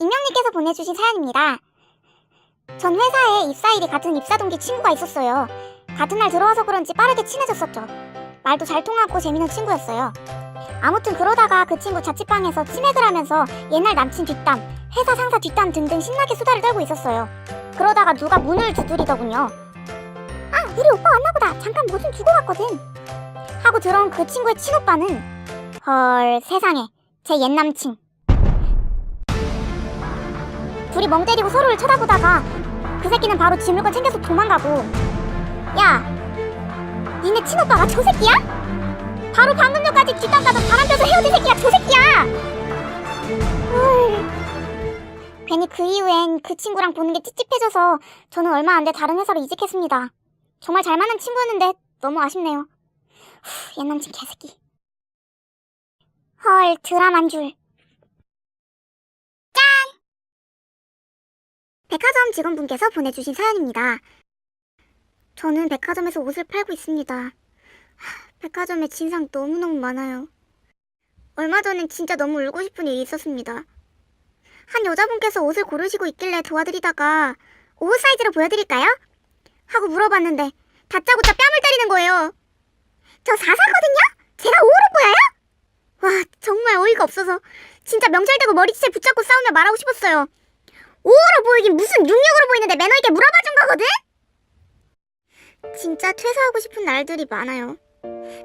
익명님께서 보내주신 사연입니다. 전 회사에 입사일이 같은 입사 동기 친구가 있었어요. 같은 날 들어와서 그런지 빠르게 친해졌었죠. 말도 잘 통하고 재밌는 친구였어요. 아무튼 그러다가 그 친구 자취방에서 치맥을 하면서 옛날 남친 뒷담, 회사 상사 뒷담 등등 신나게 수다를 떨고 있었어요. 그러다가 누가 문을 두드리더군요. 아, 우리 오빠 왔나 보다. 잠깐 뭐 좀 주고 갔거든. 하고 들어온 그 친구의 친오빠는 헐 세상에 제 옛남친. 둘이 멍 때리고 서로를 쳐다보다가 그 새끼는 바로 지 물건 챙겨서 도망가고 야 니네 친오빠가 저 새끼야? 바로 방금 전까지 뒷담 가서 바람 펴서 헤어진 새끼가 저 새끼야! 헐. 괜히 그 이후엔 그 친구랑 보는 게 찝찝해져서 저는 얼마 안 돼 다른 회사로 이직했습니다. 정말 잘 맞는 친구였는데 너무 아쉽네요. 후, 옛남친 개새끼. 헐 드라마인 줄 백화점 직원분께서 보내주신 사연입니다. 저는 백화점에서 옷을 팔고 있습니다. 하, 백화점에 진상 너무너무 많아요. 얼마 전엔 진짜 너무 울고 싶은 일이 있었습니다. 한 여자분께서 옷을 고르시고 있길래 도와드리다가 옷 사이즈로 보여드릴까요? 하고 물어봤는데 다짜고짜 뺨을 때리는 거예요. 저 4사거든요? 제가 5로 보여요? 와 정말 어이가 없어서 진짜 명찰되고 머리채 붙잡고 싸우며 말하고 싶었어요. 5호로 보이긴 무슨 66으로 보이는데 매너 있게 물어봐 준 거거든? 진짜 퇴사하고 싶은 날들이 많아요.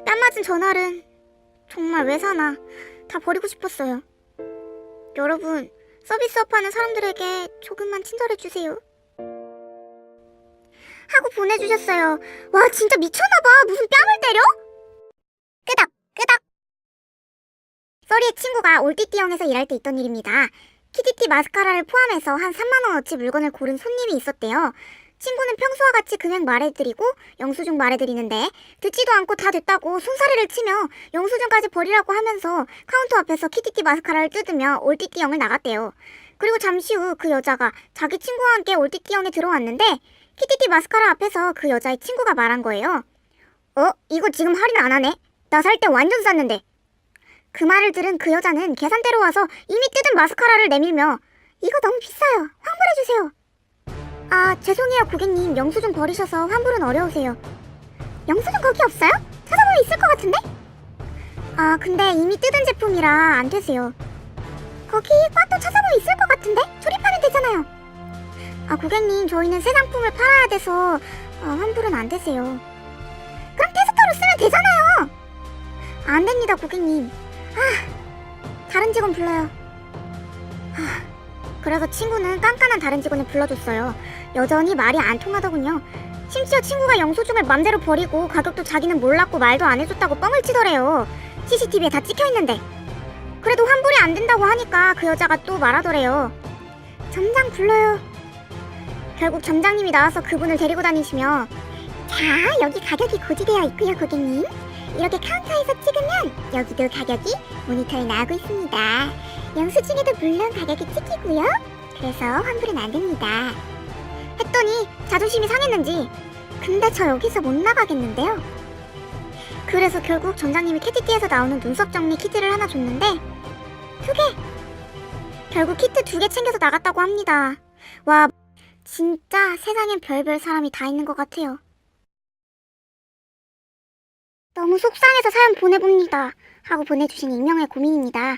뺨 맞은 전날은 정말 왜 사나 다 버리고 싶었어요. 여러분, 서비스업 하는 사람들에게 조금만 친절해주세요. 하고 보내주셨어요. 와, 진짜 미쳤나봐. 무슨 뺨을 때려? 끄덕, 끄덕. 써리의 친구가 올띠띠형에서 일할 때 있던 일입니다. 키티티 마스카라를 포함해서 한 3만원어치 물건을 고른 손님이 있었대요. 친구는 평소와 같이 금액 말해드리고 영수증 말해드리는데 듣지도 않고 다 됐다고 손사래를 치며 영수증까지 버리라고 하면서 카운터 앞에서 키티티 마스카라를 뜯으며 올띠띠형을 나갔대요. 그리고 잠시 후 그 여자가 자기 친구와 함께 올띠띠형에 들어왔는데 키티티 마스카라 앞에서 그 여자의 친구가 말한 거예요. 어? 이거 지금 할인 안 하네? 나 살 때 완전 쌌는데. 그 말을 들은 그 여자는 계산대로 와서 이미 뜯은 마스카라를 내밀며 이거 너무 비싸요. 환불해주세요. 아 죄송해요 고객님 영수증 버리셔서 환불은 어려우세요. 영수증 거기 없어요? 찾아보면 있을 것 같은데? 아 근데 이미 뜯은 제품이라 안 되세요. 거기 꽉도 찾아보면 있을 것 같은데? 조립하면 되잖아요. 아 고객님 저희는 새 상품을 팔아야 돼서 어, 환불은 안 되세요. 그럼 테스터로 쓰면 되잖아요. 안 됩니다 고객님. 아, 다른 직원 불러요. 하, 그래서 친구는 깐깐한 다른 직원을 불러줬어요. 여전히 말이 안 통하더군요. 심지어 친구가 영수증을 맘대로 버리고 가격도 자기는 몰랐고 말도 안 해줬다고 뻥을 치더래요. CCTV에 다 찍혀있는데. 그래도 환불이 안 된다고 하니까 그 여자가 또 말하더래요. 점장 불러요. 결국 점장님이 나와서 그분을 데리고 다니시며 자, 여기 가격이 고지되어 있고요, 고객님. 이렇게 카운터에서 찍으면 여기도 가격이 모니터에 나오고 있습니다. 영수증에도 물론 가격이 찍히고요. 그래서 환불은 안 됩니다. 했더니 자존심이 상했는지 근데 저 여기서 못 나가겠는데요. 그래서 결국 점장님이 캐티티에서 나오는 눈썹 정리 키트를 하나 줬는데 두 개! 결국 키트 두 개 챙겨서 나갔다고 합니다. 와, 진짜 세상엔 별별 사람이 다 있는 것 같아요. 너무 속상해서 사연 보내봅니다. 하고 보내주신 익명의 고민입니다.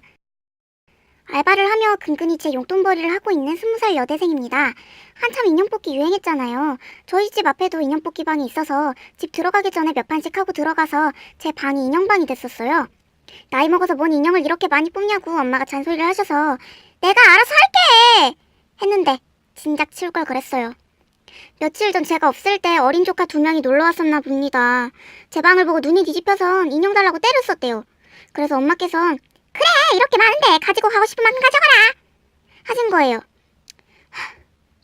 알바를 하며 근근히 제 용돈벌이를 하고 있는 스무 살 여대생입니다. 한참 인형 뽑기 유행했잖아요. 저희 집 앞에도 인형 뽑기 방이 있어서 집 들어가기 전에 몇 판씩 하고 들어가서 제 방이 인형방이 됐었어요. 나이 먹어서 뭔 인형을 이렇게 많이 뽑냐고 엄마가 잔소리를 하셔서 내가 알아서 할게! 했는데 진작 치울 걸 그랬어요. 며칠 전 제가 없을 때 어린 조카 두 명이 놀러 왔었나 봅니다. 제 방을 보고 눈이 뒤집혀선 인형 달라고 때렸었대요. 그래서 엄마께선 그래 이렇게 많은데 가지고 가고 싶은 만큼 가져가라 하신 거예요. 하,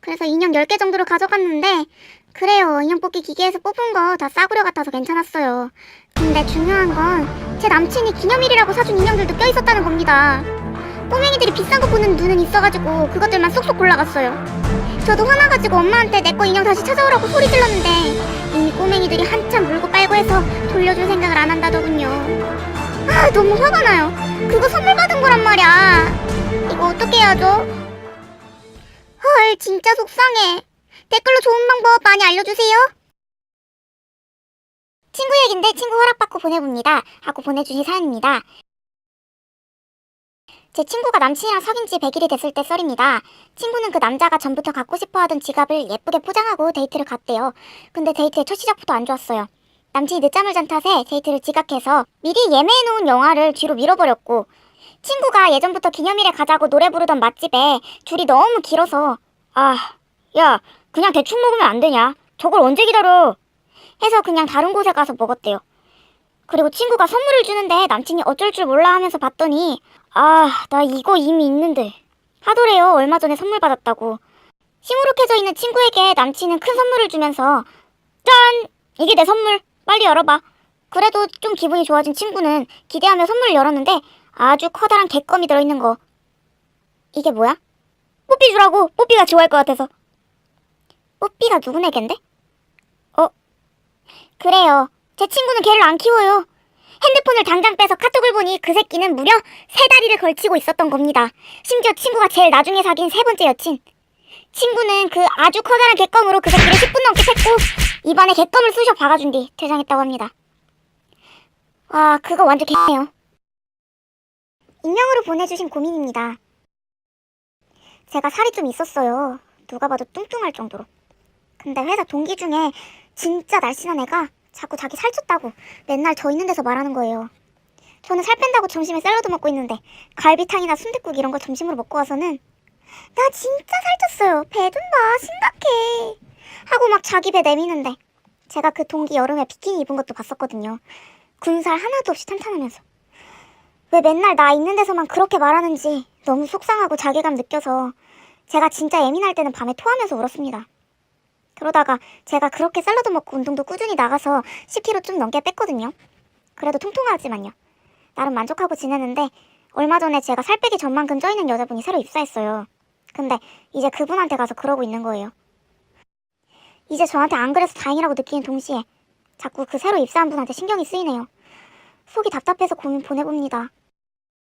그래서 인형 10개 정도를 가져갔는데 그래요 인형 뽑기 기계에서 뽑은 거 다 싸구려 같아서 괜찮았어요. 근데 중요한 건 제 남친이 기념일이라고 사준 인형들도 껴있었다는 겁니다. 꼬맹이들이 비싼 거 보는 눈은 있어가지고 그것들만 쏙쏙 골라갔어요. 저도 화나가지고 엄마한테 내 거 인형 다시 찾아오라고 소리 질렀는데 이미 꼬맹이들이 한참 물고 빨고 해서 돌려줄 생각을 안 한다더군요. 아 너무 화가 나요. 그거 선물 받은 거란 말이야. 이거 어떻게 해야죠? 어떡해. 진짜 속상해. 댓글로 좋은 방법 많이 알려주세요. 친구 얘긴데 친구 허락받고 보내봅니다. 하고 보내주신 사연입니다. 제 친구가 남친이랑 사귄 지 100일이 됐을 때 썰입니다. 친구는 그 남자가 전부터 갖고 싶어 하던 지갑을 예쁘게 포장하고 데이트를 갔대요. 근데 데이트의 첫 시작부터 안 좋았어요. 남친이 늦잠을 잔 탓에 데이트를 지각해서 미리 예매해놓은 영화를 뒤로 밀어버렸고 친구가 예전부터 기념일에 가자고 노래 부르던 맛집에 줄이 너무 길어서 아, 야, 그냥 대충 먹으면 안 되냐? 저걸 언제 기다려? 해서 그냥 다른 곳에 가서 먹었대요. 그리고 친구가 선물을 주는데 남친이 어쩔 줄 몰라 하면서 봤더니 아, 나 이거 이미 있는데. 하더래요. 얼마 전에 선물 받았다고. 시무룩해져 있는 친구에게 남친은 큰 선물을 주면서 짠! 이게 내 선물. 빨리 열어봐. 그래도 좀 기분이 좋아진 친구는 기대하며 선물을 열었는데 아주 커다란 개껌이 들어있는 거. 이게 뭐야? 뽀삐 주라고. 뽀삐가 좋아할 것 같아서. 뽀삐가 누구네겐데? 어? 그래요. 제 친구는 걔를 안 키워요. 핸드폰을 당장 빼서 카톡을 보니 그 새끼는 무려 세 다리를 걸치고 있었던 겁니다. 심지어 친구가 제일 나중에 사귄 세 번째 여친. 친구는 그 아주 커다란 개껌으로 그 새끼를 10분 넘게 샜고 입안에 개껌을 쑤셔 박아준 뒤 퇴장했다고 합니다. 와 그거 완전 개네요. 익명으로 보내주신 고민입니다. 제가 살이 좀 있었어요. 누가 봐도 뚱뚱할 정도로. 근데 회사 동기 중에 진짜 날씬한 애가 자꾸 자기 살쪘다고 맨날 저 있는 데서 말하는 거예요. 저는 살 뺀다고 점심에 샐러드 먹고 있는데 갈비탕이나 순댓국 이런 걸 점심으로 먹고 와서는 나 진짜 살쪘어요. 배 좀 봐. 심각해. 하고 막 자기 배 내미는데 제가 그 동기 여름에 비키니 입은 것도 봤었거든요. 군살 하나도 없이 탄탄하면서 왜 맨날 나 있는 데서만 그렇게 말하는지 너무 속상하고 자괴감 느껴서 제가 진짜 예민할 때는 밤에 토하면서 울었습니다. 그러다가 제가 그렇게 샐러드 먹고 운동도 꾸준히 나가서 10kg 좀 넘게 뺐거든요. 그래도 통통하지만요. 나름 만족하고 지내는데 얼마 전에 제가 살 빼기 전만큼 쪄있는 여자분이 새로 입사했어요. 근데 이제 그분한테 가서 그러고 있는 거예요. 이제 저한테 안 그래서 다행이라고 느끼는 동시에 자꾸 그 새로 입사한 분한테 신경이 쓰이네요. 속이 답답해서 고민 보내봅니다.